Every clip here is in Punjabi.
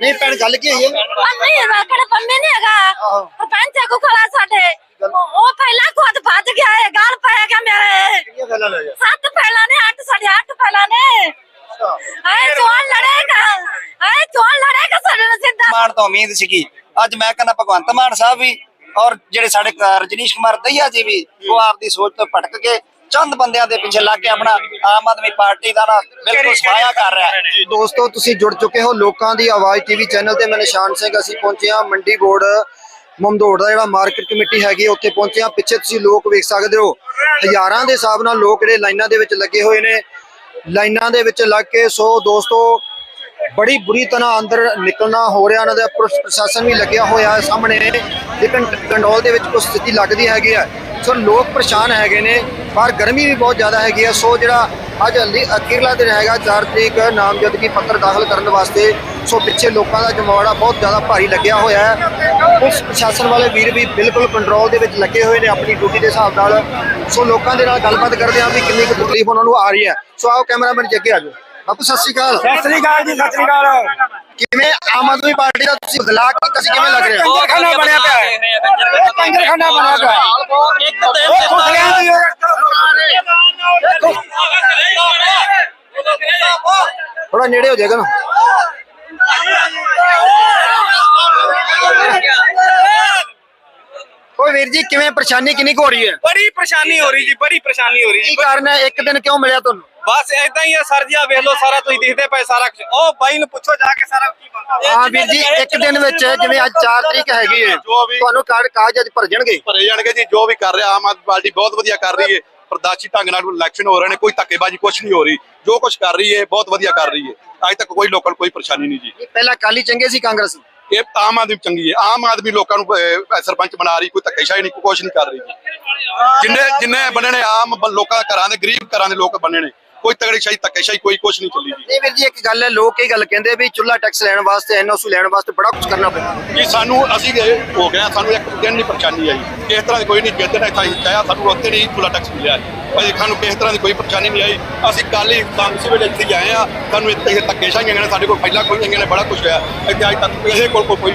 ਨਹੀਂ ਭੈਣ ਗੱਲ ਕੀ ਹੋਈ ਹੈ? ਨਹੀਂ ਵਾਕੜ ਪੰਮੇ ਨਹੀਂ ਹੈਗਾ ਸਰਪੰਚ ਕੋ ਖੜਾ ਸਾਡੇ ਉਹ ਪਹਿਲਾਂ ਖੁਦ ਭੱਜ ਗਿਆ ਹੈ ਗਾਲ ਪਾਇਆ ਗਿਆ ਮੇਰੇ ਸੱਤ ਪਹਿਲਾਂ ਨੇ ਅੱਠ ਸਾਡੇ ਅੱਠ ਪਹਿਲਾਂ ਨੇ ਆਏ ਚੋਣ ਲੜੇਗਾ ਆਏ ਚੋਣ ਲੜੇਗਾ ਸਾਡੇ ਨਾਲ ਸਿੱਧਾ ਮਾਨ ਤੋਂ ਉਮੀਦ ਸੀਗੀ। ਅੱਜ ਮੈਂ ਕਹਿੰਦਾ ਭਗਵੰਤ ਮਾਨ ਸਾਹਿਬ ਵੀ ਔਰ ਜਿਹੜੇ ਸਾਡੇ ਰਜਨੀਸ਼ ਕੁਮਾਰ ਦਈਆ ਜੀ ਵੀ ਉਹ ਆਪਦੀ ਸੋਚ ਤੋਂ ਭਟਕ ਕੇ ਚੰਦ ਬੰਦਿਆਂ ਦੇ ਪਿੱਛੇ ਲੱਗ ਕੇ ਆਪਣਾ ਆਮ ਆਦਮੀ ਪਾਰਟੀ ਦਾ ਨਾ ਬਿਲਕੁਲ ਸਫਾਇਆ ਕਰ ਰਿਹਾ ਹੈ। ਦੋਸਤੋ, ਤੁਸੀਂ ਜੁੜ ਚੁੱਕੇ ਹੋ ਲੋਕਾਂ ਦੀ ਆਵਾਜ਼ ਟੀਵੀ ਚੈਨਲ ਤੇ। ਮੈਂ ਨਿਸ਼ਾਨ ਸਿੰਘ, ਅਸੀਂ ਪਹੁੰਚੇ ਹਾਂ ਮੰਡੀ ਬੋਰਡ, ਮਮਦੋੜ ਦਾ ਜਿਹੜਾ ਮਾਰਕੀਟ ਕਮੇਟੀ ਹੈਗੀ ਉੱਥੇ ਪਹੁੰਚੇ ਹਾਂ। ਪਿੱਛੇ ਤੁਸੀਂ ਲੋਕ ਵੇਖ ਸਕਦੇ ਹੋ, ਹਜ਼ਾਰਾਂ ਦੇ ਹਿਸਾਬ ਨਾਲ ਲੋਕ ਜਿਹੜੇ ਲਾਈਨਾਂ ਦੇ ਵਿੱਚ ਲੱਗੇ ਹੋਏ ਨੇ। ਲਾਈਨਾਂ ਦੇ ਵਿੱਚ ਲੱਗ ਕੇ, ਸੋ ਦੋਸਤੋ, ਬੜੀ ਬੁਰੀ ਤਰ੍ਹਾਂ ਅੰਦਰ ਨਿਕਲਣਾ ਹੋ ਰਿਹਾ। ਉਹਨਾਂ ਦਾ ਪ੍ਰਸ਼ਾਸਨ ਵੀ ਲੱਗਿਆ ਹੋਇਆ ਹੈ ਸਾਹਮਣੇ। ਲੇਕਿਨ ਕੰਟਰੋਲ ਦੇ ਵਿੱਚ ਕੁਝ ਸਥਿਤੀ ਲੱਗਦੀ ਹੈਗੀ ਹੈ। ਸੋ ਲੋਕ ਪਰੇਸ਼ਾਨ ਹੈਗੇ ਨੇ, ਪਰ ਗਰਮੀ ਵੀ ਬਹੁਤ ਜ਼ਿਆਦਾ ਹੈਗੀ ਹੈ ਸੋ ਜਿਹੜਾ ਅੱਜ ਅਲੀ- ਅਖੀਰਲਾ ਦਿਨ ਹੈਗਾ 4 ਤਰੀਕ ਨਾਮਜ਼ਦਗੀ ਪੱਤਰ ਦਾਖਲ ਕਰਨ ਵਾਸਤੇ, ਸੋ ਪਿੱਛੇ ਲੋਕਾਂ ਦਾ ਜਮਾਵੜਾ ਬਹੁਤ ਜ਼ਿਆਦਾ ਭਾਰੀ ਲੱਗਿਆ ਹੋਇਆ ਹੈ। ਪੁਲਿਸ ਪ੍ਰਸ਼ਾਸਨ ਵਾਲੇ ਵੀਰ ਵੀ ਬਿਲਕੁਲ ਕੰਟਰੋਲ ਦੇ ਵਿੱਚ ਲੱਗੇ ਹੋਏ ਨੇ ਆਪਣੀ ਡਿਊਟੀ ਦੇ ਹਿਸਾਬ ਨਾਲ। ਸੋ ਲੋਕਾਂ ਦੇ ਨਾਲ ਗੱਲਬਾਤ ਕਰਦੇ ਹਾਂ ਵੀ ਕਿੰਨੀ ਕੁ ਤਕਲੀਫ ਉਹਨਾਂ ਨੂੰ ਆ ਰਹੀ ਹੈ। ਸੋ ਆਓ ਕੈਮਰਾਮੈਨ ਜੱਗੇ ਆ ਬਾਪੂ ਸਤਿ ਸ਼੍ਰੀ ਅਕਾਲ। ਸਤਿ ਸ੍ਰੀ ਅਕਾਲ ਜੀ ਸਤਿ ਸ੍ਰੀ ਅਕਾਲ। ਕਿਵੇਂ ਆਮ ਆਦਮੀ ਪਾਰਟੀ ਦਾ ਤੁਸੀਂ ਬਦਲਾਅ ਕੀਤਾ ਸੀ ਕਿਵੇਂ ਲੱਗ ਰਿਹਾ? ਕੰਜਰਖਾਨਾ ਬਣਿਆ ਪਿਆ ਹੈ। ਇਹ ਕੰਜਰਖਾਨਾ ਬਣਿਆ ਪਿਆ ਹੈ। ਦੀ ਥੋੜਾ ਨੇੜੇ ਹੋ ਜਾਏਗਾ ਨਾ। ਓਏ ਵੀਰ ਜੀ ਕਿਵੇਂ ਪਰੇਸ਼ਾਨੀ ਕਿੰਨੀ ਕੁ ਹੋ ਰਹੀ ਹੈ? ਬੜੀ ਪਰੇਸ਼ਾਨੀ ਹੋ ਰਹੀ ਜੀ ਬੜੀ ਪਰੇਸ਼ਾਨੀ ਹੋ ਰਹੀ ਕੀ ਜੀ ਕਾਰਨ ਹੈ? ਇੱਕ ਦਿਨ ਕਿਉਂ ਮਿਲਿਆ ਤੁਹਾਨੂੰ? ਬਸ ਏਦਾਂ ਹੀ ਆ ਸਰ ਜੀ ਆ ਵੇਖ ਲਓ ਸਾਰਾ ਤੁਸੀਂ ਦਿਖਦੇ ਪਏ ਸਾਰਾ ਕੁਛ। ਉਹ ਬਾਈ ਨੂੰ ਪੁੱਛੋ ਜਾ ਕੇ ਸਾਰਾ ਕੀ ਬਣਦਾ। ਹਾਂ ਵੀਰ ਜੀ ਇੱਕ ਦਿਨ ਵਿੱਚ ਜਿਵੇਂ ਅੱਜ 4 ਤਰੀਕ ਹੈਗੀ ਹੈ ਤੁਹਾਨੂੰ ਕਾਰਡ ਕਾਗਜ਼ ਅੱਜ ਭਰ ਜਾਣਗੇ। ਭਰੇ ਜਾਣਗੇ ਜੀ ਜੋ ਵੀ ਕਰ ਰਿਹਾ ਆਮ ਆਦਮੀ ਪਾਰਟੀ ਬਹੁਤ ਵਧੀਆ ਕਰ ਰਹੀ ਹੈ। ਪ੍ਰਦਾਸ਼ੀ ਢੰਗ ਨਾਲ ਇਲੈਕਸ਼ਨ ਹੋ ਰਹੇ ਨੇ ਕੋਈ ਧੱਕੇਬਾਜ਼ੀ ਕੁਝ ਨਹੀਂ ਹੋ ਰਹੀ। ਜੋ ਕੁਝ ਕਰ ਰਹੀ ਹੈ ਬਹੁਤ ਵਧੀਆ ਕਰ ਰਹੀ ਹੈ। ਅੱਜ ਤੱਕ ਕੋਈ ਲੋਕਾਂ ਨੂੰ ਕੋਈ ਪਰੇਸ਼ਾਨੀ ਨਹੀਂ ਜੀ। ਇਹ ਪਹਿਲਾਂ ਕਾਲੀ ਚੰਗੇ ਸੀ ਕਾਂਗਰਸ ਇਹ ਆਮ ਆਦਮੀ ਚੰਗੀ ਹੈ। ਆਮ ਆਦਮੀ ਲੋਕਾਂ ਨੂੰ ਸਰਪੰਚ ਬਣਾ ਰਹੀ ਕੋਈ ਧੱਕੇਸ਼ਾਹੀ ਨਹੀਂ ਕੋਈ ਕੁਝ ਨਹੀਂ ਕਰ ਰਹੀ ਜੀ। ਜਿੰਨੇ ਜਿੰਨੇ ਬਣੇ ਨੇ ਆਮ ਲੋਕਾਂ ਦੇ ਘਰਾਂ ਦੇ ਗਰੀਬ ਘਰਾਂ ਦੇ ਲੋਕ ਬਣੇ ਨੇ। ਕੋਈ ਤਗੜੀ ਸ਼ਾਹੀ ਧੱਕੇਸ਼ਾਹੀ ਕੋਈ ਕੁਝ ਨਹੀਂ ਚੱਲੀ ਜੀ। ਨਹੀਂ ਵੀਰ ਜੀ ਇੱਕ ਗੱਲ ਹੈ ਲੋਕ ਇਹ ਗੱਲ ਕਹਿੰਦੇ ਵੀ ਚੁੱਲਾ ਟੈਕਸ ਲੈਣ ਵਾਸਤੇ ਐਨਓਸੀ ਲੈਣ ਵਾਸਤੇ ਬੜਾ ਕੁਝ ਕਰਨਾ ਪੈਂਦਾ ਜੀ ਸਾਨੂੰ ਅਸੀਂ ਗਏ ਹੋ ਗਏ ਹਾਂ, ਸਾਨੂੰ ਇੱਕ ਦਿਨ ਨਹੀਂ ਪਰੇਸ਼ਾਨੀ ਆਈ। ਇਸ ਤਰ੍ਹਾਂ ਦੀ ਕੋਈ ਨਹੀਂ ਜਿੱਦਣ ਇੱਥੇ ਅਸੀਂ ਸਾਨੂੰ ਉੱਥੇ ਨਹੀਂ ਖੁੱਲਾ ਟੈਕਸ ਮਿਲਿਆ। ਭਾਈ ਸਾਨੂੰ ਕਿਸੇ ਤਰ੍ਹਾਂ ਦੀ ਕੋਈ ਪਰੇਸ਼ਾਨੀ ਨਹੀਂ ਆਈ। ਅਸੀਂ ਕੱਲ ਹੀ ਕਾਂਗਰਸ ਵੇਲੇ ਇੱਥੇ ਹੀ ਆਏ ਆ ਸਾਨੂੰ ਇੱਥੇ ਇਹ ਧੱਕੇ ਸ਼ਾਹੀਆਂ ਨੇ ਸਾਡੇ ਕੋਲ ਪਹਿਲਾਂ ਕੋਈ ਨਹੀਂ ਨੇ ਬੜਾ ਕੁਝ ਹੋਇਆ। ਇੱਥੇ ਅੱਜ ਤੱਕ ਕਿਸੇ ਕੋਲ ਕੋਈ ਕੋਈ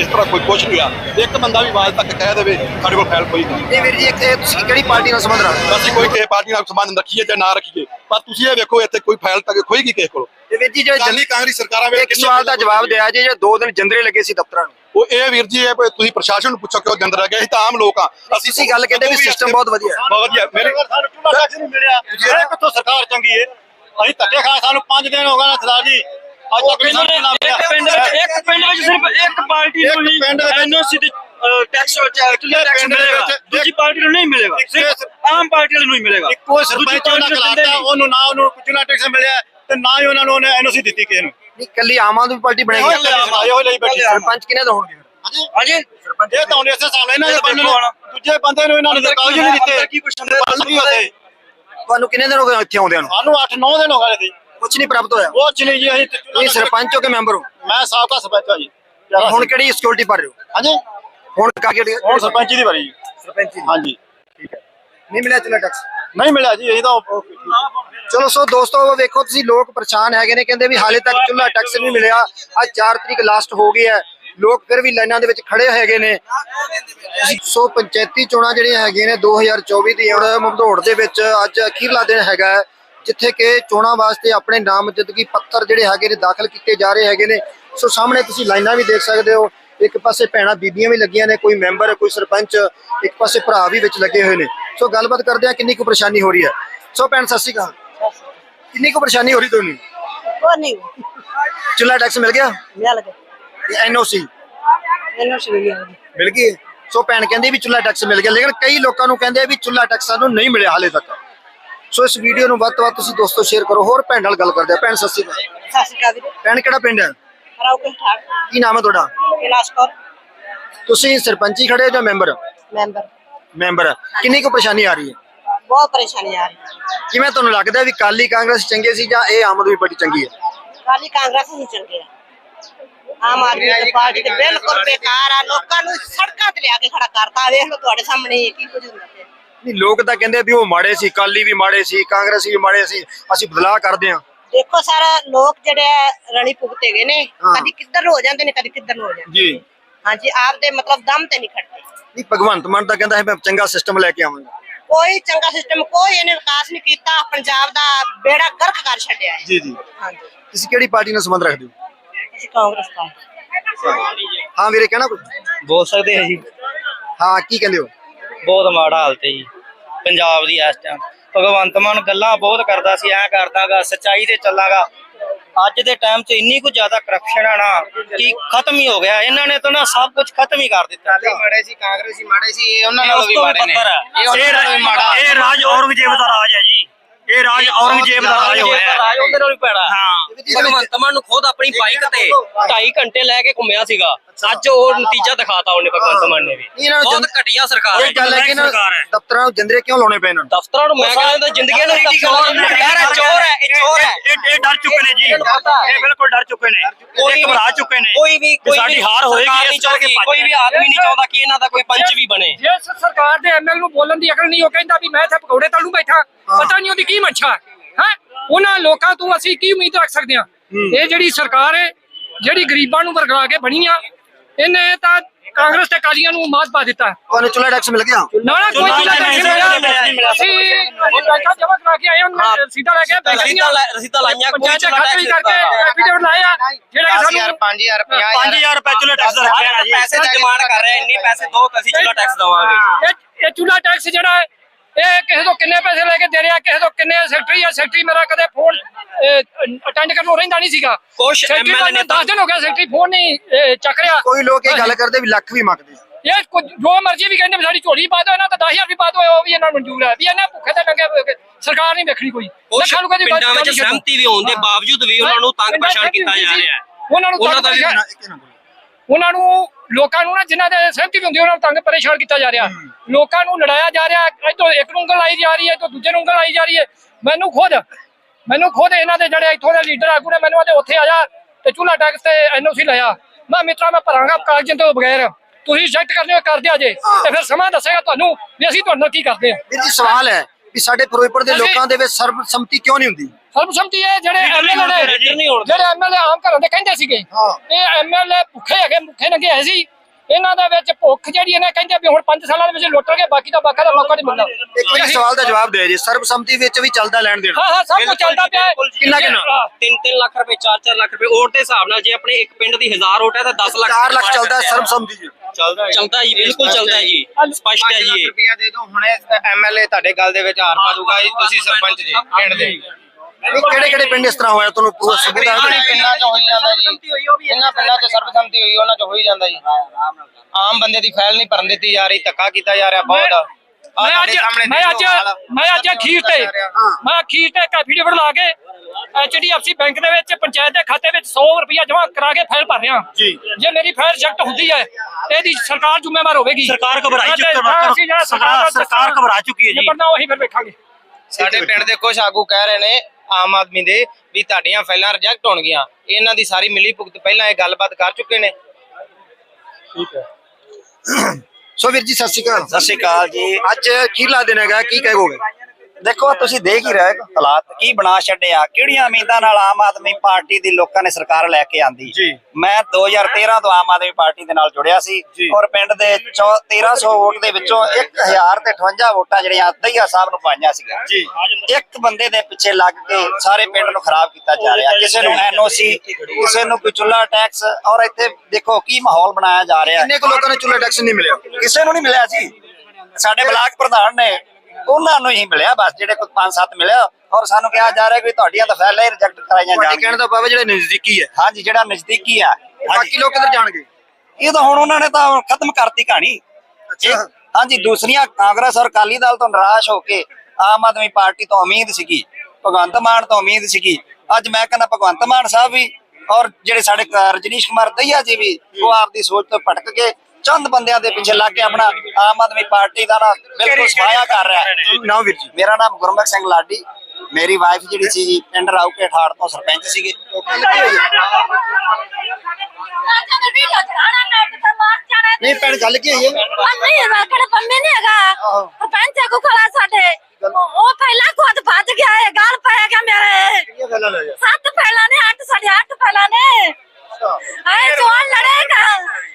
ਇਸ ਤਰ੍ਹਾਂ ਕੋਈ ਕੁਝ ਨਹੀਂ ਹੋਇਆ। ਇੱਕ ਬੰਦਾ ਵੀ ਆਵਾਜ਼ ਤੱਕ ਕਹਿ ਦੇਵੇ ਸਾਡੇ ਕੋਲ ਫੈਲ ਕੋਈ ਨਹੀਂ। ਨਹੀਂ ਵੀਰ ਜੀ ਇਹ ਤੁਸੀਂ ਕਿਹੜੀ ਪਾਰਟੀ ਨਾਲ ਸੰਬੰਧ ਰੱਖਦੇ ਹੋ? ਅਸੀਂ ਕੋਈ ਕਿਸੇ ਪਾਰਟੀ ਨਾਲ ਸੰਬੰਧ ਰੱਖੀਏ ਜਾਂ ਨਾ ਰੱਖੀਏ। ਪਰ ਤੁਸੀਂ ਇਹ ਵੇਖੋ ਇੱਥੇ ਕੋਈ ਫੈਲ ਤੱਕ ਹੋਏਗੀ ਕਿਸੇ ਕੋਲ। ਤੇ ਵੀਰ ਜੀ ਜਿਹੜੇ ਕਾਲੀ ਕਾਂਗਰਸ ਸਰਕਾਰਾਂ ਵੇਲੇ ਇੱਕ ਸਵਾਲ ਦਾ ਜਵਾਬ ਦਿਆ ਜੀ ਜੇ ਦੋ ਦਿਨ ਜੰਦਰੇ ਲੱਗੇ ਸੀ ਦਫ਼ਤਰਾਂ ਨੂੰ। ਉਹ ਇਹ ਵੀਰ ਜੀ ਇਹ ਕੋਈ ਤੁਸੀਂ ਪ੍ਰਸ਼ਾਸਨ ਨੂੰ ਪੁੱਛੋ ਕਿਉਂ ਜੰਦਰ ਗਏ ਅਸੀਂ ਤਾਂ ਆਮ ਲੋਕ ਆ। ਤੁਸੀਂ ਗੱਲ ਕਹਿੰਦੇ ਵੀ system ਬਹੁਤ ਵਧੀਆ ਹੈ। ਬਹੁਤ ਵਧੀਆ। ਮੇਰੇ ਸਾਨੂੰ ਚੁੱਲਾ ਟੈਕਸ ਨਹੀਂ ਮਿਲਿਆ? ਇਹ ਕਿੱਥੋਂ ਸਰਕਾਰ ਚੰਗੀ ਹੈ ਅਸੀਂ ਧੱਕੇ ਖਾ ਸਾਨੂੰ 5 ਦਿਨ ਹੋ ਗਏ ਨੇ ਸਰਦਾਰ ਜੀ। ਅੱਜ ਤੱਕ ਸਾਨੂੰ ਨਾ ਮਿਲਿਆ। ਇੱਕ ਪਿੰਡ ਵਿੱਚ ਇੱਕ ਪਿੰਡ ਵਿੱਚ ਸਿਰਫ ਇੱਕ ਪਾਰਟੀ ਨੂੰ ਹੀ ਪਿੰਡ ਵਿੱਚ- ਐਨਓਸੀ ਦੀ ਟੈਕਸ ਵਿੱਚ ਚੁੱਲ੍ਹੇ ਟੈਕਸ ਮਿਲੇਗਾ। ਦੂਜੀ ਪਾਰਟੀ ਨੂੰ ਨਹੀਂ ਮਿਲੇਗਾ। ਸਿਰਫ ਆਮ ਪਾਰਟੀ ਨੂੰ ਹੀ ਮਿਲੇਗਾ। ਇੱਕੋ ਸਰਪੰਚ ਉਹਨਾਂ ਨੂੰ ਖਿਲਾਤਾ ਨਹੀਂ। ਉਹਨੂੰ ਨਾ ਉਹਨੂੰ ਚੁੱਲਾ ਟੈਕਸ ਮਿਲਿਆ। ਤੇ ਨਾ ਹੀ ਉਹਨਾਂ ਨੂੰ ਉਹਨੇ ਐਨਓਸੀ ਦਿੱਤੀ ਕਿਸੇ ਨੂੰ। ਨਹੀਂ ਕੱਲੀ ਆਮ ਆਦਮੀ ਪਾਰਟੀ ਬਣੇਗੀ। ਇਹੋ ਲਈ ਬੈਠੀ ਸਰਪੰਚ ਕਿਹਨੇ ਦਾ ਹੋਣਗੇ ਹਾਂਜੀ। ਇਹ ਤਾਂ ਹੁਣ ਇਸੇ ਸਾਹਮਣੇ ਇਹਨਾਂ ਦੇ ਬੰਦੇ ਦੇਖੋ ਹੁਣ। ਨੂੰ ਦੂਜੇ ਬੰਦੇ ਨੂੰ ਇਹਨਾਂ ਨੇ ਕਾਗਜ਼ ਨਹੀਂ ਦਿੱਤੇ। ਕੀ ਕੁਛ ਅੰਦਰ ਬਸ ਨਹੀਂ ਹੋਤੇ ਤੁਹਾਨੂੰ ਕਿੰਨੇ ਦਿਨ ਹੋ ਗਏ ਇੱਥੇ ਆਉਂਦਿਆਂ ਨੂੰ? ਸਾਨੂੰ 8-9 ਦਿਨ ਹੋ ਗਏ ਸੀ ਕੁਝ ਨਹੀਂ ਪ੍ਰਾਪਤ ਹੋਇਆ। ਉਹ ਚ ਨਹੀਂ ਜੀ ਅਸੀਂ ਤੁਸੀਂ ਸਰਪੰਚ ਹੋ ਕੇ ਮੈਂਬਰ ਹੋ? ਮੈਂ ਸਾਬਕਾ ਸਰਪੰਚ ਹਾਂ ਜੀ ਹੁਣ ਕਿਹੜੀ ਸਿਕਿਉਰਿਟੀ ਭਰ ਰਹੇ ਹੋ? ਹਾਂਜੀ। ਹੁਣ ਕਾ ਕਿਹੜੀ ਹੁਣ ਸਰਪੰਚੀ ਦੀ ਵਾਰੀ ਜੀ ਸਰਪੰਚੀ ਹਾਂਜੀ। ਨਹੀਂ ਮਿਲਿਆ ਚੁੱਲਾ ਟੈਕਸ। ਨਹੀਂ ਮਿਲਿਆ ਜੀ ਅਸੀਂ ਤਾਂ ਚਲੋ ਸੋ ਦੋਸਤੋ ਵੇਖੋ ਤੁਸੀਂ ਲੋਕ ਪਰੇਸ਼ਾਨ ਹੈਗੇ ਨੇ ਕਹਿੰਦੇ ਵੀ ਹਾਲੇ ਤੱਕ ਚੁੱਲ੍ਹਾ ਟੈਕਸ ਨਹੀਂ ਮਿਲਿਆ। ਅੱਜ 4 ਤਰੀਕ ਲਾਸਟ ਹੋ ਗਈ ਹੈ। ਲੋਕ ਫਿਰ ਵੀ ਲਾਈਨਾਂ ਦੇ ਵਿੱਚ ਖੜੇ ਹੈਗੇ ਨੇ। ਸੋ ਪੰਚਾਇਤੀ ਚੋਣਾਂ ਜਿਹੜੀਆਂ ਹੈਗੀਆਂ ਨੇ 2024 ਦੀ ਹੁਣ ਮਮਦੋੜ ਦੇ ਵਿੱਚ ਅੱਜ ਅਖੀਰਲਾ ਦਿਨ ਹੈਗਾ ਹੈ, ਜਿੱਥੇ ਕਿ ਚੋਣਾਂ ਵਾਸਤੇ ਆਪਣੇ ਨਾਮਜ਼ਦਗੀ ਪੱਤਰ ਜਿਹੜੇ ਹੈਗੇ ਨੇ ਦਾਖਲ ਕੀਤੇ ਜਾ ਰਹੇ ਹੈਗੇ ਨੇ। ਸੋ ਸਾਹਮਣੇ ਤੁਸੀਂ ਲਾਈਨਾਂ ਵੀ ਦੇਖ ਸਕਦੇ ਹੋ। ਇੱਕ ਪਾਸੇ ਭੈਣਾਂ ਬੀਬੀਆਂ ਵੀ ਲੱਗੀਆਂ ਨੇ ਕੋਈ ਮੈਂਬਰ ਕੋਈ ਸਰਪੰਚ ਇੱਕ ਪਾਸੇ ਭਰਾ ਵੀ ਵਿੱਚ ਲੱਗੇ ਹੋਏ ਨੇ। ਸੋ ਗੱਲਬਾਤ ਕਰਦੇ ਆ ਕਿੰਨੀ ਕੁ ਪਰੇਸ਼ਾਨੀ ਹੋ ਰਹੀ ਹੈ। ਸੋ ਭੈਣ ਸਤਿ ਸ਼੍ਰੀ ਅਕਾਲ। ਕਿੰਨੀ ਕੁ ਪਰੇਸ਼ਾਨੀ ਹੋ ਰਹੀ ਤੁਹਾਨੂੰ? ਉਹ ਨਹੀਂ। ਚੁੱਲਾ ਟੈਕਸ ਮਿਲ ਗਿਆ? ਮਿਲ ਗਿਆ। ਐਨਓਸੀ? ਇਹਨੂੰ ਸੀ ਮਿਲਿਆ ਮਿਲ ਗਈ? ਸੋ ਭੈਣ ਕਹਿੰਦੀ ਵੀ ਚੁੱਲਾ ਟੈਕਸ ਮਿਲ ਗਿਆ ਲੇਕਿਨ ਕਈ ਲੋਕਾਂ ਨੂੰ ਕਹਿੰਦੇ ਆ ਵੀ ਚੁੱਲਾ ਟੈਕਸ ਸਾਨੂੰ ਨਹੀਂ ਮਿਲਿਆ ਹਾਲੇ ਤੱਕ। ਸੋ ਇਸ ਵੀਡੀਓ ਨੂੰ ਵੱਧ ਤੋਂ ਵੱਧ ਤੁਸੀਂ ਦੋਸਤੋ ਸ਼ੇਅਰ ਕਰੋ ਹੋਰ ਭੈਣ ਨਾਲ ਗੱਲ ਕਰਦੇ ਆ। ਭੈਣ ਸਤਿ ਸ਼੍ਰੀ ਅਕਾਲ। ਸਤਿ ਸ਼੍ਰੀ ਅਕਾਲ ਭੈਣ ਕਿਹੜਾ ਪਿੰਡ ਹੈ? ਰਾਉ ਕੇ ਠਾਕ। ਕੀ ਨਾਮ ਹੈ ਤੁਹਾਡਾ? ਕਰ। ਤੁਸੀਂ ਸਰਪੰਚੀ ਖੜੇ ਹੋ ਜਾਂ ਮੈਂਬਰ? ਮੈਂਬਰ। ਮੈਂਬਰ। ਕਿੰਨੀ ਕੁ ਪਰੇਸ਼ਾਨੀ ਆ ਰਹੀ ਹੈ? ਬਹੁਤ ਪਰੇਸ਼ਾਨੀ ਆ ਰਹੀ ਹੈ। ਕਿਵੇਂ ਤੁਹਾਨੂੰ ਲੱਗਦਾ ਵੀ ਕਾਲੀ ਕਾਂਗਰਸ ਚੰਗੇ ਸੀ ਜਾਂ ਇਹ ਆਮ ਆਦਮੀ ਪਾਰਟੀ ਚੰਗੀ ਹੈ? ਕਾਲੀ ਕਾਂਗਰਸ ਨਹੀਂ ਚੰਗੇ ਆਮ ਆਦਮੀ ਦੀ ਪਾਰਟੀ ਤੇ ਬਿਲਕੁਲ ਬੇਕਾਰ ਆ। ਲੋਕਾਂ ਨੂੰ ਸੜਕਾਂ ਤੇ ਲਿਆ ਕੇ ਖੜਾ ਕਰਤਾ। ਵੇਖ ਲਓ ਤੁਹਾਡੇ ਸਾਹਮਣੇ ਹੀ ਹੈ ਕੀ ਕੁਝ ਹੁੰਦਾ ਪਿਆ। ਨਹੀਂ ਲੋਕ ਤਾਂ ਕਹਿੰਦੇ ਵੀ ਉਹ ਮਾੜੇ ਸੀ ਕਾਲੀ ਵੀ ਮਾੜੇ ਸੀ ਕਾਂਗਰਸੀ ਵੀ ਮਾੜੇ ਸੀ। ਅਸੀਂ ਬਦਲਾਅ ਕਰਦੇ ਹਾਂ। ਦੇਖੋ ਸਾਰਾ ਲੋਕ ਜਿਹੜੇ ਆ ਰਲੀ ਭੁਗਤੇ ਗਏ ਨੇ। ਹਾਂ। ਕਦੀ ਕਿੱਧਰ ਨੂੰ ਹੋ ਜਾਂਦੇ ਨੇ ਕਦੀ ਕਿੱਧਰ ਨੂੰ ਹੋ ਜਾਂਦੇ ਜੀ। ਹਾਂਜੀ ਆਪ ਦੇ ਮਤਲਬ ਦਮ ਤੇ ਨਹੀਂ ਖੜਦੇ। ਨਹੀਂ ਭਗਵੰਤ ਮਾਨ ਤਾਂ ਕਹਿੰਦਾ ਹੈ ਮੈਂ ਚੰਗਾ ਸਿਸਟਮ ਲੈ ਕੇ ਆਵਾਂਗਾ। ਕੋਈ ਚੰਗਾ ਸਿਸਟਮ ਕੋਈ ਇਹਨੇ ਵਿਕਾਸ ਨਹੀਂ ਕੀਤਾ ਪੰਜਾਬ ਦਾ ਬੇੜਾ ਗਰਕ ਕਰ ਛੱਡਿਆ ਹੈ। ਜੀ ਜੀ। ਹਾਂਜੀ। ਤੁਸੀਂ ਕਿਹੜੀ ਪਾਰਟੀ ਨਾਲ ਸੰਬੰਧ ਰੱਖਦੇ ਹੋ? ਅਸੀਂ ਕਾਂਗਰਸ ਦਾ ਹਾਂ ਵੀਰੇ ਕਹਿਣਾ ਕੁਝ ਬੋਲ ਸਕਦੇ ਆ ਜੀ। ਹਾਂ ਕੀ ਕਹਿੰਦੇ ਹੋ? ਬਹੁਤ ਮਾੜਾ ਹਾਲਤ ਹੈ ਜੀ ਪੰਜਾਬ ਦੀ ਇਸ ਟਾਈਮ ਭਗਵੰਤ ਮਾਨ ਗੱਲਾਂ ਬਹੁਤ ਕਰਦਾ ਸੀ ਐ ਕਰਦਾਗਾ ਸੱਚਾਈ ਤੇ ਚੱਲਾਗਾ। ਅੱਜ ਦੇ ਟਾਈਮ 'ਚ ਇੰਨੀ ਕੁ ਜ਼ਿਆਦਾ ਕਰਪਸ਼ਨ ਆ ਨਾ ਕਿ ਖਤਮ ਹੀ ਹੋ ਗਿਆ। ਇਹਨਾਂ ਨੇ ਤਾਂ ਨਾ ਸਭ ਕੁਝ ਖਤਮ ਹੀ ਕਰ ਦਿੱਤਾ। ਮਾੜੇ ਸੀ ਕਾਂਗਰਸੀ ਮਾੜੇ ਸੀ ਇਹ ਉਹਨਾਂ ਨਾਲੋਂ ਵੀ ਮਾੜੇ ਨੇ। ਇਹ ਉਹਨਾਂ ਨਾਲੋਂ ਵੀ ਮਾੜਾ। ਇਹ ਰਾਜ ਔਰੰਗਜ਼ੇਬ ਦਾ ਰਾਜ ਹੈ ਜੀ। ਇਹ ਰਾਜ ਔਰੰਗਜ਼ੇਬ ਦਾ ਰਾਜ ਹੋਇਆ। ਹੈ। ਰਾਜ ਉਹਦੇ ਨਾਲ ਵੀ ਪੈੜਾ ਹਾਂ। ਭਗਵੰਤ ਮਾਨ ਨੂੰ ਖੁਦ ਆਪਣੀ ਬਾਈਕ ਤੇ 2.5 ਘੰਟੇ ਲੈ ਕੇ ਘੁੰਮਿਆ ਸੀਗਾ। ਅੱਜ ਉਹ ਨਤੀਜਾ ਦਿਖਾਤਾ ਉਹਨੇ ਭਗਵੰਤ ਮਾਨ ਨੇ ਵੀ। ਇਹਨਾਂ ਨੂੰ ਬਹੁਤ ਘਟੀਆ ਸਰਕਾਰ ਇਹ ਗੱਲ ਹੈ ਕਿ ਨਾ ਹੈ। ਦਫ਼ਤਰਾਂ ਨੂੰ ਜਿੰਦਰੇ ਕਿਉਂ ਲਾਉਣੇ ਪਏ ਇਹਨਾਂ ਨੂੰ? ਦਫ਼ਤਰਾਂ ਨੂੰ ਮੈਂ ਕਹਿੰਦਾ ਜ਼ਿੰਦਗੀਆਂ ਨੂੰ ਹੀ ਚੋਰ ਯਾਰ ਇਹ ਚੋਰ ਹੈ ਇਹ ਚੋਰ ਹੈ। ਇਹ ਡਰ ਚੁੱਕੇ ਨੇ ਜੀ। ਇਹ ਬਿਲਕੁਲ ਡਰ ਚੁੱਕੇ ਨੇ। ਇਹ ਘਬਰਾ ਚੁੱਕੇ ਨੇ। ਕੋਈ ਵੀ ਕੋਈ ਸਾਡੀ ਹਾਰ ਹੋਏਗੀ ਇਸ ਕਰਕੇ ਕੋਈ ਵੀ ਆਦਮੀ ਨਹੀਂ ਚਾਹੁੰਦਾ ਕਿ ਇਹਨਾਂ ਦਾ ਕੋਈ ਪੰਚ ਵੀ ਬਣੇ। ਜੇ ਸਰਕਾਰ ਦੇ ਐਮਐਲ ਨੂੰ ਬੋਲਣ ਦੀ ਅਕਲ ਨਹੀਂ ਉਹ ਕਹਿੰਦਾ ਵੀ ਮੈਂ ਇੱਥੇ ਪਕੌੜੇ ਤਲੂ ਬੈਠਾ। ਪਤਾ ਨਹੀਂ ਉਹਦੀ ਕੀ ਮੱਛਾ ਹੈ। ਉਹਨਾਂ ਲੋਕਾਂ ਤੋਂ ਅਸੀਂ ਕੀ ਉਮੀਦ ਰੱਖ ਸਕਦੇ ਹਾਂ। ਇਹ ਜਿਹੜੀ ਸਰਕਾਰ ਹੈ ਜਿਹੜੀ ਗਰੀਬਾਂ ਨੂੰ ਵਰਗਾ ਕੇ ਬਣੀ ਆ ਇਹਨੇ ਤਾਂ ਕਾਂਗਰਸ ਤੇ ਕਾਲੀਆਂ ਨੂੰ ਮਾਤ ਪਾ ਦਿੱਤਾ। ਤੁਹਾਨੂੰ ਚੁੱਲਾ ਟੈਕਸ ਮਿਲ ਗਿਆ? ਨਾ ਨਾ ਕੋਈ ਚੁਨਾਵ ਚੀਜ਼ ਚ ਨਹੀਂ ਮਿਲਿਆ। ਅਸੀਂ ਬੈਂਕਾਂ ਜਮਾ ਕਰਾ ਕੇ ਆਏ ਹਾਂ ਸਿੱਧਾ ਲੈ ਕੇ ਬੈਂਕਾਂ ਰਸੀਦਾਂ ਲੈ- ਰਸੀਦਾਂ ਲਾਈਆਂ, ਕੋਈ ਪੰਚਾਇਤ ਦੇ ਚੁੱਲਾ ਖਾਤੇ ਵੀ ਟੈਕਸ ਕਰਕੇ ਦਿੱਤਾ। ਐਫੀਡੇਵਿਟ ਲਾਇਆ ਜਿਹੜਾ ਕਿ 10000 ਸਾਨੂੰ 5000 5000 ਰੁਪਏ ਚੁੱਲੇ ਟੈਕਸ ਦਾ ਰੱਖਿਆ ਨਾ ਜੀ। ਪੈਸੇ ਦੀ ਡਿਮਾਂਡ ਕਰ ਰਹੇ ਆ, ਇੰਨੇ ਪੈਸੇ ਦੋ ਤਾਂ ਅਸੀਂ ਚੁੱਲਾ ਟੈਕਸ ਦਵਾਂਗੇ। ਇਹ ਇਹ ਚੂਲਾ ਟੈਕਸ ਜਿਹੜਾ ਹੈ ਇਹ ਕਿਸੇ ਤੋਂ ਕਿੰਨੇ ਪੈਸੇ ਲੈ ਕੇ ਦੇ ਰਿਹਾ ਕਿਸੇ ਤੋਂ ਕਿੰਨੇ ਸੈਕਟਰੀ ਆ ਸੈਕਟਰੀ ਮੇਰਾ ਕਦੇ ਫੋਨ ਅਟੈਂਡ ਕਰਨ ਨੂੰ ਰਹਿੰਦਾ ਨਹੀਂ ਸੀਗਾ। ਕੁਛ ਸੈਕਟਰੀ MLA ਨੇ 10 ਦਿਨ ਹੋ ਗਏ ਸੈਕਟਰੀ ਫੋਨ ਨਹੀਂ ਅਹ, ਚੱਕ ਰਿਹਾ। ਕੋਈ ਲੋਕ ਇਹ ਗੱਲ ਕਰਦੇ ਵੀ ਲੱਖ ਵੀ ਮੰਗਦੇ ਇਹ ਕੁਝ ਜੋ ਮਰਜ਼ੀ ਵੀ ਕਹਿੰਦੇ ਵੀ ਸਾਡੀ ਝੋਲੀ ਪਾ ਦਿਓ ਇਹਨਾਂ ਤਾਂ 10000 ਵੀ ਪਾ ਦਿਓ ਉਹ ਵੀ ਇਹਨਾਂ ਨੂੰ ਮਨਜ਼ੂਰ ਹੈ। ਵੀ ਇਹਨਾਂ ਭੁੱਖੇ ਤੇ ਲੰਗੇ ਹੋਏ ਸਰਕਾਰ ਨਹੀਂ ਵੇਖਣੀ ਕੋਈ। ਕੁਛ ਲੱਖਾਂ ਨੂੰ ਕਦੀ ਪਿੰਡਾਂ ਵਿੱਚ ਸਹਿਮਤੀ ਵੀ ਹੋਣ ਦੇ ਬਾਵਜੂਦ ਵੀ ਉਹਨਾਂ ਨੂੰ ਤੰਗ ਪਰੇਸ਼ਾਨ ਕੀਤਾ ਜਾ ਰਿਹਾ ਹੈ। ਉਹਨਾਂ ਨੂੰ ਉਹਨਾਂ ਦਾ ਵੀ ਪਰੇਸ਼ਾਨ- ਉਹਨਾਂ ਨੂੰ ਲੋਕਾਂ ਨੂੰ ਨਾ ਜਿਨ੍ਹਾਂ ਦੇ ਸਹਿਮਤੀ ਵੀ ਹੁੰਦੀ ਉਹਨਾਂ ਨੂੰ ਤੰਗ ਪਰੇਸ਼ਾਨ ਕੀਤਾ ਜਾ ਰਿਹਾ। ਲੋਕਾਂ ਨੂੰ ਲੜਾਇਆ ਜਾ ਰਿਹਾ ਇੱਥੋਂ ਇੱਕ ਨੂੰ ਉਂਗਲ ਲਾਈ ਜਾ ਰਹੀ ਹੈ ਤੋਂ ਦੂਜੇ ਨੂੰ ਉਂਗਲ ਲਾਈ ਜਾ ਰਹੀ ਹੈ। ਮੈਨੂੰ ਖੁਦ ਮੈਨੂੰ ਖੁਦ ਇਹਨਾਂ ਦੇ ਜਿਹੜੇ ਇੱਥੋਂ ਦੇ ਲੀਡਰ ਆਗੂ ਨੇ ਮੈਨੂੰ ਆਦੇ ਉੱਥੇ ਆ ਜਾ ਤੇ ਚੂਲਾ ਟੈਕਸ ਤੇ ਐਨਓਸੀ ਲਿਆ। ਮੈਂ ਮਿੱਤਰਾ ਮੈਂ ਭਰਾਂਗਾ ਕਾਗਜ਼ਾਂ ਤੋਂ ਬਗੈਰ। ਤੁਸੀਂ ਰਿਜੈਕਟ ਕਰਨੇ ਹੋ ਕਰ ਦਿਆ ਜੇ। ਤੇ ਫਿਰ ਸਮਾਂ ਦੱਸੇਗਾ ਤੁਹਾਨੂੰ ਵੀ ਅਸੀਂ ਤੁਹਾਡੇ ਨਾਲ ਕੀ ਕਰਦੇ ਹਾਂ ਵੀਰ ਜੀ ਸਵਾਲ ਹੈ ਵੀ ਸਾਡੇ ਫਿਰੋਜ਼ਪੁਰ ਦੇ ਲੋਕਾਂ ਦੇ ਵਿੱਚ ਸਰਬਸੰਮਤੀ ਕਿਉਂ ਨਹੀਂ ਹੁੰਦੀ? ਸਰਬਸੰਮਤੀ ਇਹ ਜਿਹੜੇ ਐਮਐਲਏ ਨੇ ਜਿਹੜੇ ਐਮਐਲਏ ਆਮ ਘਰਾਂ ਦੇ ਕਹਿੰਦੇ ਸੀਗੇ ਹਾਂ। ਇਹ ਐਮਐਲਏ ਭੁੱਖੇ ਹੈਗੇ ਭੁੱਖੇ ਨੰਗੇ ਸੀ ਇਹਨਾਂ ਦੇ ਵਿੱਚ ਭੁੱਖ ਜਿਹੜੀ ਇਹਨੇ ਕਹਿੰਦੇ ਵੀ ਹੁਣ 5 ਸਾਲਾਂ ਦੇ ਵਿੱਚ ਲੁੱਟਣਗੇ ਬਾਕੀ ਦਾ ਬਾਕਾ ਦਾ ਮੌਕਾ ਨਹੀਂ ਮਿਲਣਾ ਇੱਕ ਵਾਰੀ ਸਵਾਲ ਦਾ ਜਵਾਬ ਦਿਓ ਜੀ ਸਰਬਸੰਮਤੀ ਵਿੱਚ ਵੀ ਚੱਲਦਾ ਲੈਣ ਦੇਣ। ਹਾਂ ਹਾਂ ਸਭ ਕੁਝ ਚੱਲਦਾ ਪਿਆ ਹੈ। ਕਿੰਨਾ ਕਿੰਨਾ? 3-3 ਲੱਖ ਰੁਪਏ 4-4 ਲੱਖ ਰੁਪਏ ਵੋਟ ਦੇ ਹਿਸਾਬ ਨਾਲ ਜੇ ਆਪਣੇ ਇੱਕ ਪਿੰਡ ਦੀ 1000 ਵੋਟ ਹੈ ਤਾਂ 10 ਲੱਖ 4 ਲੱਖ ਚੱਲਦਾ ਸਰਬਸੰਮਤੀ ਜੀ। ਚੱਲਦਾ ਚੱਲਦਾ ਜੀ ਬਿਲਕੁਲ ਚੱਲਦਾ ਜੀ। ਸਪਸ਼ਟ ਹੈ ਜੀ। ਇਹ। ਰੁਪਿਆ ਦੇ ਦਿਓ ਹੁਣੇ ਐਮਐਲਏ ਤੁਹਾਡੇ ਗੱਲ ਦੇ ਵਿੱਚ ਹਾਰ ਪਾ ਦੂਗਾ ਜੀ ਤੁਸੀਂ ਸਰਪੰਚ ਜੀ ਪਿੰਡ ਦੇ। ਕਿਹੜੇ ਕਿਹੜੇ ਪਿੰਡ ਇਸ ਤਰ੍ਹਾਂ ਹੋਇਆ? ਤੁਹਾਨੂੰ ਪੂਰਾ ਸਬੂਤ ਹੈ? ਪਿੰਡਾਂ 'ਚ ਹੋਈ ਜਾਂਦਾ ਜੀ। ਜਿੰਨਾ ਪਿੰਡਾਂ 'ਚ ਸਰਬਸੰਮਤੀ ਹੋਈ ਉਹਨਾਂ 'ਚ ਹੋਈ ਜਾਂਦਾ ਜੀ। ਆਮ ਬੰਦੇ ਦੀ ਫਾਈਲ ਨਹੀਂ ਭਰਨ ਦਿੱਤੀ ਜਾ ਰਹੀ ਧੱਕਾ ਕੀਤਾ ਜਾ ਰਿਹਾ ਬਹੁਤ। ਮੈਂ ਅੱਜ ਮੈਂ ਅੱਜ। ਮੈਂ ਅੱਜ ਅਖੀਰ ਤੇ ਮੈਂ ਅਖੀਰ ਤੇ ਐਫੀਡੇਵਿਟ ਲਾ ਕੇ ਐਚਡੀਐਫਸੀ ਬੈਂਕ ਦੇ ਵਿੱਚ ਪੰਚਾਇਤ ਦੇ ਖਾਤੇ ਵਿੱਚ 100 ਰੁਪਇਆ ਜਮ੍ਹਾਂ ਕਰਾ ਕੇ ਫਾਈਲ ਭਰ ਰਿਹਾ। ਜੀ। ਜੇ ਮੇਰੀ ਫਾਈਲ ਰਿਜੈਕਟ ਹੁੰਦੀ ਹੈ ਤੇ ਇਹਦੀ ਸਰਕਾਰ ਜ਼ਿੰਮੇਵਾਰ ਹੋਵੇਗੀ। ਸਰਕਾਰ ਘਬਰਾਈ ਚੁੱਕੀ ਹਾਂ, ਅਸੀਂ ਜਿਹੜਾ ਸਰਕਾਰ ਸਰਕਾਰ ਘਬਰਾ ਚੁੱਕੀ ਹੈ ਜੀ। ਨਿਬੜਨਾ ਉਹੀ ਫਿਰ ਵੇਖਾਂਗੇ। ਸਾਡੇ ਪਿੰਡ ਦੇ ਕੁਝ ਆਗੂ ਕਹਿ ਰਹੇ ਨੇ ਆਮ ਆਦਮੀ ਦੇ ਵੀ ਤੁਹਾਡੀਆਂ ਫਾਈਲਾਂ ਰਿਜੈਕਟ ਹੋਣਗੀਆਂ। ਇਹਨਾਂ ਦੀ ਸਾਰੀ ਮਿਲੀ ਭੁਗਤ ਪਹਿਲਾਂ ਇਹ ਗੱਲਬਾਤ ਕਰ ਚੁੱਕੇ ਨੇ। ਸੋ ਵੀਰ ਜੀ ਸਤਿ ਸ਼੍ਰੀ ਅਕਾਲ। ਸਤਿ ਸ਼੍ਰੀ ਅਕਾਲ ਜੀ। ਅੱਜ ਅਖੀਰਲਾ ਦਿਨ ਹੈਗਾ? ਕੀ ਕਹੋਗੇ? ਦੇਖੋ ਤੁਸੀਂ ਦੇਖ ਹੀ ਰਹੇ ਹੋ ਹਾਲਾਤ। ਕੀ ਬਣਾ ਛੱਡਿਆ? ਕਿਹੜੀਆਂ ਉਮੀਦਾਂ ਨਾਲ ਆਮ ਆਦਮੀ ਪਾਰਟੀ ਦੀ ਲੋਕਾਂ ਨੇ ਸਰਕਾਰ ਲੈ ਕੇ ਆਂਦੀ। ਮੈਂ 2013 ਤੋਂ ਆਮ ਆਦਮੀ ਪਾਰਟੀ ਦੇ ਨਾਲ ਜੁੜਿਆ ਸੀ। ਔਰ ਪਿੰਡ ਦੇ ਚੌ- 1300 ਵੋਟ ਦੇ ਵਿੱਚੋਂ 1058 ਵੋਟਾਂ ਜਿਹੜੀਆਂ ਦਈਆ ਸਾਹਿਬ ਨੂੰ ਪਾਈਆਂ ਸੀਗੀਆਂ। ਜੀ। ਇੱਕ ਬੰਦੇ ਦੇ ਪਿੱਛੇ ਲੱਗ ਕੇ ਸਾਰੇ ਪਿੰਡ ਨੂੰ ਖਰਾਬ ਕੀਤਾ ਜਾ ਰਿਹਾ। ਕਿਸੇ ਨੂੰ ਐਨਓਸੀ ਕਿਸੇ ਨੂੰ ਕੋਈ ਚੁੱਲਾ ਟੈਕਸ ਔਰ ਇੱਥੇ ਦੇਖੋ ਕੀ ਮਾਹੌਲ ਬਣਾਇਆ ਜਾ ਰਿਹਾ। ਕਿੰਨੇ ਕੁ ਲੋਕਾਂ ਨੂੰ ਚੁੱਲਾ ਟੈਕਸ ਨਹੀਂ ਮਿਲਿਆ? ਕਿਸੇ ਨੂੰ ਨਹੀਂ ਮਿਲਿਆ ਜੀ। ਸਾਡੇ ਬਲਾਕ ਪ੍ਰਧਾਨ ਨੇ ਉਹਨਾਂ ਨੂੰ ਹੀ ਮਿਲਿਆ ਬਸ ਜਿਹੜੇ ਕੋਈ 5-7 ਮਿਲਿਆ ਔਰ ਸਾਨੂੰ ਕਿਹਾ ਜਾ ਰਿਹਾ ਕਿ ਤੁਹਾਡੀਆਂ ਤਾਂ ਫਾਈਲਾਂ ਹੀ ਰਿਜੈਕਟ ਕਰਾਈਆਂ ਤੁਹਾਡੇ ਜਾਣਗੀਆਂ। ਕਹਿਣ ਦਾ ਭਾਵ ਹੈ ਜਿਹੜੇ ਨਜ਼ਦੀਕੀ ਹੈ। ਹਾਂਜੀ ਜਿਹੜਾ ਨਜ਼ਦੀਕੀ ਆ। ਬਾਕੀ ਲੋਕ ਕਿੱਧਰ ਜਾਣਗੇ? ਇਹ ਤਾਂ ਹੁਣ ਉਹਨਾਂ ਨੇ ਤਾਂ ਖਤਮ ਕਰਤੀ ਕਹਾਣੀ। ਇਹ- ਹਾਂਜੀ ਦੂਸਰੀਆਂ ਕਾਂਗਰਸ ਔਰ ਅਕਾਲੀ ਦਲ ਤੋਂ ਨਿਰਾਸ਼ ਹੋ ਕੇ ਆਮ ਆਦਮੀ ਪਾਰਟੀ ਤੋਂ ਉਮੀਦ ਸੀਗੀ ਭਗਵੰਤ ਮਾਨ ਤੋਂ ਉਮੀਦ ਸੀਗੀ। ਅੱਜ ਮੈਂ ਕਹਿੰਦਾ ਭਗਵੰਤ ਮਾਨ ਸਾਹਿਬ ਵੀ ਔਰ ਜਿਹੜੇ ਸਾਡੇ ਰਜਨੀਸ਼ ਕੁਮਾਰ ਦਈਆ ਜੀ ਵੀ ਉਹ ਆਪਦੀ ਸੋਚ ਤੋਂ ਭਟਕ ਕੇ ਚੰਦ ਬੰਦਿਆਂ ਦੇ ਪਿੱਛੇ ਲੱਗ ਕੇ ਆਪਣਾ ਆਮ ਆਦਮੀ ਪਾਰਟੀ ਦਾ ਨਾ ਬਿਲਕੁਲ ਸਫਾਇਆ ਕਰ ਰਿਹਾ ਹੈ। ਨਾ ਵੀਰ ਜੀ। ਮੇਰਾ ਨਾਮ ਗੁਰਮੁਖ ਸਿੰਘ ਲਾਡੀ। ਮੇਰੀ ਵਾਈਫ ਜਿਹੜੀ ਸੀ ਜੀ ਪਿੰਡ ਰਾਉਕੇ ਠਾੜ ਤੋਂ ਸਰਪੰਚ ਸੀਗੇ। ਨਹੀਂ ਭੈਣ ਗੱਲ ਕੀ ਹੋਈ ਹੈ? ਹੈਗਾ ਕਿਹੜਾ ਪੰਮੀ ਨਹੀਂ ਹੈਗਾ। ਸਰਪੰਚ ਕੋ ਖੜਾ ਸਾਡੇ। ਉਹ ਉਹ ਪਹਿਲਾਂ ਖੁਦ ਭੱਜ ਗਿਆ ਹੈ ਗਾਲ ਪੈ ਗਿਆ ਮੇਰੇ ਕਿਹੜੀਆਂ ਗੱਲਾਂ ਲੈ ਜਾ ਸੱਤ ਪਹਿਲਾਂ ਨੇ ਅੱਠ ਸਾਡੇ ਅੱਠ ਪਹਿਲਾਂ ਨੇ ਆਏ ਚੋਣ ਲੜੇਗਾ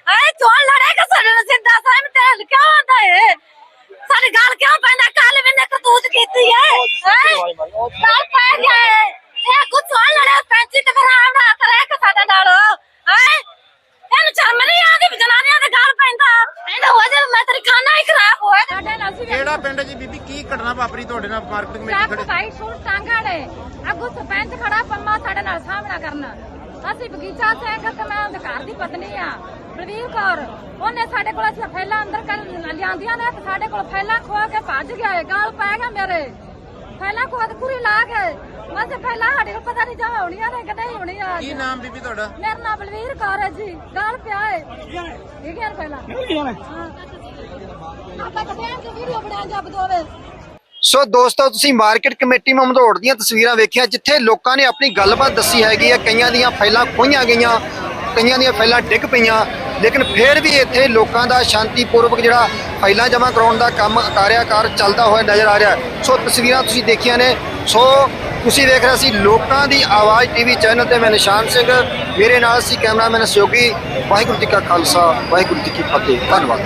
ਆਏ ਚੋਣ ਲੜੇਗਾ ਸਾਡੇ ਨਾਲ ਸਿੱਧਾ ਸਾਹਿਬ ਤੇ ਕਿਉਂ ਆਂਦਾ ਹੈ ਸਾਡੀ ਗੱਲ ਕਿਉਂ ਪੈਂਦਾ ਕੱਲ ਵੀ ਨੇ ਕਰਤੂਤ ਕੀਤੀ ਹੈ ਹੈਂ? ਗੱਲ ਪੈ ਗਿਆ ਹੈ ਇਹ ਕੁਝ ਚੋਣ ਲੜਿਆ ਪੈਂਚੀ ਤੇ ਫਿਰ ਆਵੜਾ ਕਰੇ ਕਿ ਸਾਡੇ ਨਾਲ ਹੈ ਇਹਨੂੰ ਸ਼ਰਮ ਨਹੀਂ ਆਉਂਦੀ ਵੀ ਜਨਾਨੀਆਂ ਦੇ ਗੱਲ ਪੈਂਦਾ ਇਹਦਾ ਹੋ ਜਾ ਮੈਂ ਤੇਰੀ ਖਾਣਾ ਹੀ ਖਰਾਬ ਹੋਇਆ ਸਾਡੇ ਨਾਲ ਸੀ ਕਿਹੜਾ ਪਿੰਡ ਜੀ ਬੀਬੀ ਕੀ ਘਟਨਾ ਵਾਪਰੀ ਤੁਹਾਡੇ ਨਾਲ ਮਾਰਕੀਟ ਕਮੇਟੀ ਸਾਖ ਖੜੇ ਭਾਈ ਸੂਰ ਟਾਂਗਾ ਨੇ ਅੱਗੋਂ ਸਰਪੰਚ ਖੜਾ ਪੰਮਾ ਸਾਡੇ ਨਾਲ ਸਾਹਮਣਾ ਕਰਨਾ। ਅਸੀਂ ਬਗੀਚਾ ਸਿੰਘ ਤੇ ਮੈਂ ਉਹਦੇ ਘਰ ਦੀ ਪਤਨੀ ਆ ਬਲਵੀਰ ਕੌਰ। ਉਹਨੇ ਸਾਡੇ ਕੋਲ ਅਸੀਂ ਫੈਲਾ ਅੰਦਰ ਕਰ ਲਿਆਂਦੀਆਂ ਨੇ ਤੇ ਸਾਡੇ ਕੋਲ ਫੈਲਾ ਖੋ ਕੇ ਭੱਜ ਗਿਆ ਏ ਗਾਲ ਪੈ ਗਿਆ ਮੇਰੇ। ਫੈਲਾ ਖੋ ਕੇ ਪੂਰੀ ਲਾ ਕੇ ਮੈਂ ਤੇ ਫੈਲਾ ਸਾਡੇ ਕੋਲ ਪਤਾ ਨਹੀਂ ਜਾ ਹੋਣੀਆਂ ਨੇ ਕਿ ਨਹੀਂ ਹੋਣੀਆਂ ਕੀ ਨਾਮ ਬੀਬੀ ਤੁਹਾਡਾ? ਮੇਰਾ ਨਾਮ ਬਲਵੀਰ ਕੌਰ ਹੈ ਜੀ ਗਾਲ ਪਿਆ ਏ। ਇਹ ਗਿਆ ਪਹਿਲਾਂ ਹਾਂ। ਆਪਾਂ ਕਦੇ ਕਿ ਵੀਡੀਓ ਬਣਾ ਜਬ ਦੋਵੇ ਸੋ ਦੋਸਤੋ, ਤੁਸੀਂ ਮਾਰਕੀਟ ਕਮੇਟੀ ਮਮਦੋੜ ਦੀਆਂ ਤਸਵੀਰਾਂ ਵੇਖੀਆਂ, ਜਿੱਥੇ ਲੋਕਾਂ ਨੇ ਆਪਣੀ ਗੱਲਬਾਤ ਦੱਸੀ ਹੈਗੀ ਹੈ। ਕਈਆਂ ਦੀਆਂ ਫਾਈਲਾਂ ਖੋਈਆਂ ਗਈਆਂ, ਕਈਆਂ ਦੀਆਂ ਫਾਈਲਾਂ ਡਿੱਗ ਪਈਆਂ, ਲੇਕਿਨ ਫਿਰ ਵੀ ਇੱਥੇ ਲੋਕਾਂ ਦਾ ਸ਼ਾਂਤੀਪੂਰਵਕ ਜਿਹੜਾ ਫਾਈਲਾਂ ਜਮ੍ਹਾਂ ਕਰਾਉਣ ਦਾ ਕੰਮ ਕਾਰਿਆਕਾਰ ਚੱਲਦਾ ਹੋਇਆ ਨਜ਼ਰ ਆ ਰਿਹਾ ਸੋ ਤਸਵੀਰਾਂ ਤੁਸੀਂ ਦੇਖੀਆਂ ਨੇ। ਸੋ ਤੁਸੀਂ ਵੇਖ ਰਹੇ ਸੀ, ਲੋਕਾਂ ਦੀ ਆਵਾਜ਼ ਟੀਵੀ ਚੈਨਲ ਤੇ ਮੈਂ ਨਿਸ਼ਾਨ ਸਿੰਘ, ਮੇਰੇ ਨਾਲ ਸੀ ਕੈਮਰਾਮੈਨ ਸਯੋਗੀ। ਵਾਹਿਗੁਰੂ ਜੀ ਕਾ ਖਾਲਸਾ, ਵਾਹਿਗੁਰੂ ਜੀ ਕੀ ਫਤਿਹ। ਧੰਨਵਾਦ।